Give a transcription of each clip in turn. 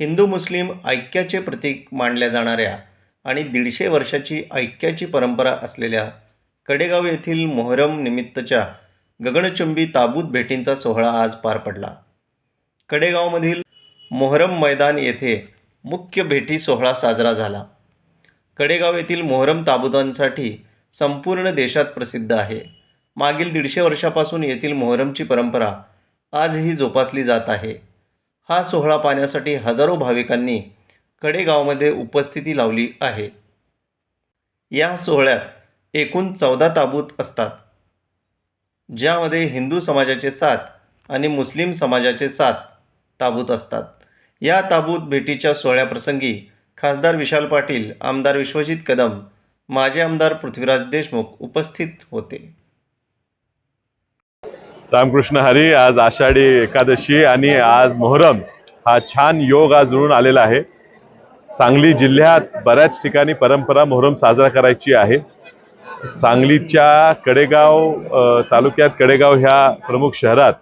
हिंदू मुस्लिम ऐक्याचे प्रतीक मानल्या जाणाऱ्या आणि दीडशे वर्षाची ऐक्याची परंपरा असलेल्या कडेगाव येथील मोहरम निमित्तच्या गगनचुंबी ताबूत भेटींचा सोहळा आज पार पडला. कडेगावमधील मोहरम मैदान येथे मुख्य भेटी सोहळा साजरा झाला. कडेगाव येथील मोहरम ताबुतांसाठी संपूर्ण देशात प्रसिद्ध आहे. मागील दीडशे वर्षापासून येथील मोहरमची परंपरा आजही जोपासली जात आहे. हा सोहळा पाहण्यासाठी हजारो भाविकांनी कडेगावमध्ये उपस्थिती लावली आहे. या सोहळ्यात एकूण चौदा ताबूत असतात. ज्यामध्ये हिंदू समाजाचे सात आणि मुस्लिम समाजाचे सात ताबूत असतात. या ताबूत भेटीच्या सोहळ्याप्रसंगी खासदार विशाल पाटील आमदार विश्वजित कदम माजी आमदार पृथ्वीराज देशमुख उपस्थित होते. रामकृष्ण हरी आज आषाढी एकादशी आणि आज मोहरम हा छान योग आज जुळून आलेला आहे. सांगली जिल्ह्यात बऱ्याच ठिकाणी परंपरा मोहरम साजरा करायची आहे. सांगलीच्या कडेगाव तालुक्यात कडेगाव ह्या प्रमुख शहरात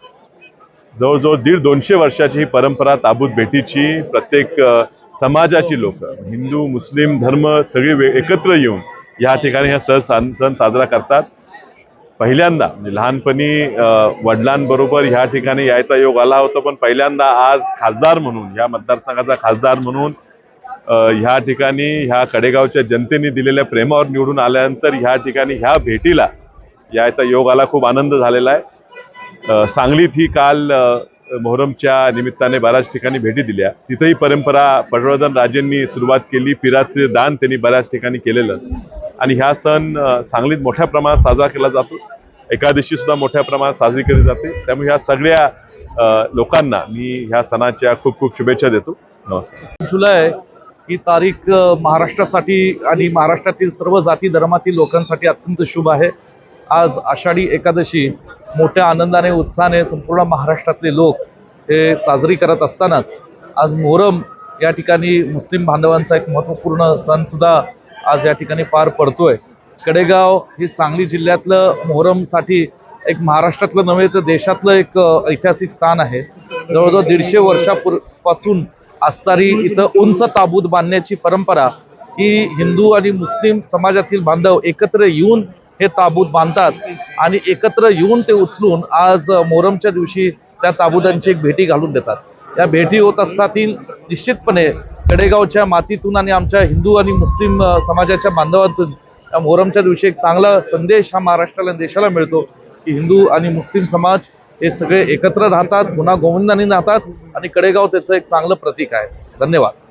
जवळजवळ दीड दोनशे वर्षाची ही परंपरा ताबूत भेटीची प्रत्येक समाजाची लोक हिंदू मुस्लिम धर्म सगळी वे- एकत्र येऊन या ठिकाणी हा सण सण सण साजरा करतात. पहिल्यांदा म्हणजे लहानपणी वडिलांबरोबर ह्या ठिकाणी यायचा योग आला होता पण पहिल्यांदा आज खासदार म्हणून या मतदारसंघाचा खासदार म्हणून ह्या ठिकाणी ह्या कडेगावच्या जनतेने दिलेल्या प्रेमावर निवडून आल्यानंतर ह्या ठिकाणी ह्या भेटीला यायचा योग आला खूप आनंद झालेला आहे. सांगलीत ही काल मोहरमच्या निमित्ताने बऱ्याच ठिकाणी भेटी दिल्या. तिथेही परंपरा पटवर्धन राजेंनी सुरुवात केली पिराचे दान त्यांनी बऱ्याच ठिकाणी केलेलं. आणि ह्या सण सांगलीत मोठ्या प्रमाणात साजरा केला जातो. एकादशी सुद्धा मोठ्या प्रमाणात साजरी केली जाते. त्यामुळे ह्या सगळ्या लोकांना मी ह्या सणाच्या खूप खूप शुभेच्छा देतो. नमस्कार. जुलै ही तारीख महाराष्ट्रासाठी आणि महाराष्ट्रातील सर्व जाती धर्मातील लोकांसाठी अत्यंत शुभ आहे. आज आषाढी एकादशी मोठ्या आनंदाने उत्साहाने संपूर्ण महाराष्ट्रातले लोक हे साजरी करत असतानाच आज मोहरम या ठिकाणी मुस्लिम बांधवांचा एक महत्त्वपूर्ण सणसुद्धा आज या ठिकाणी पार पडतोय. कडेगाव हे सांगली जिल्ह्यातलं मोहरमसाठी एक महाराष्ट्रातलं नव्हे तर देशातलं एक ऐतिहासिक स्थान आहे. जवळजवळ दीडशे वर्षापूर्वीपासून असणारी इथं उंच ताबूत बांधण्याची परंपरा ही हिंदू आणि मुस्लिम समाजातील बांधव एकत्र येऊन हे ताबूत बांधतात आणि एकत्र येऊन ते उचलून आज मोहरमच्या दिवशी त्या ताबूतांची एक भेटी घालून देतात. या भेटी होत असतातील निश्चितपणे कडेगावच्या मातीतून आणि आमच्या हिंदू आणि मुस्लिम समाजाच्या बांधवातून या मोहरमच्या दिवशी एक चांगला संदेश हा महाराष्ट्राला आणि देशाला मिळतो की हिंदू आणि मुस्लिम समाज हे सगळे एकत्र राहतात गुन्हा गोविंदाने राहतात आणि कडेगाव त्याचं एक चांगलं प्रतीक आहे. धन्यवाद.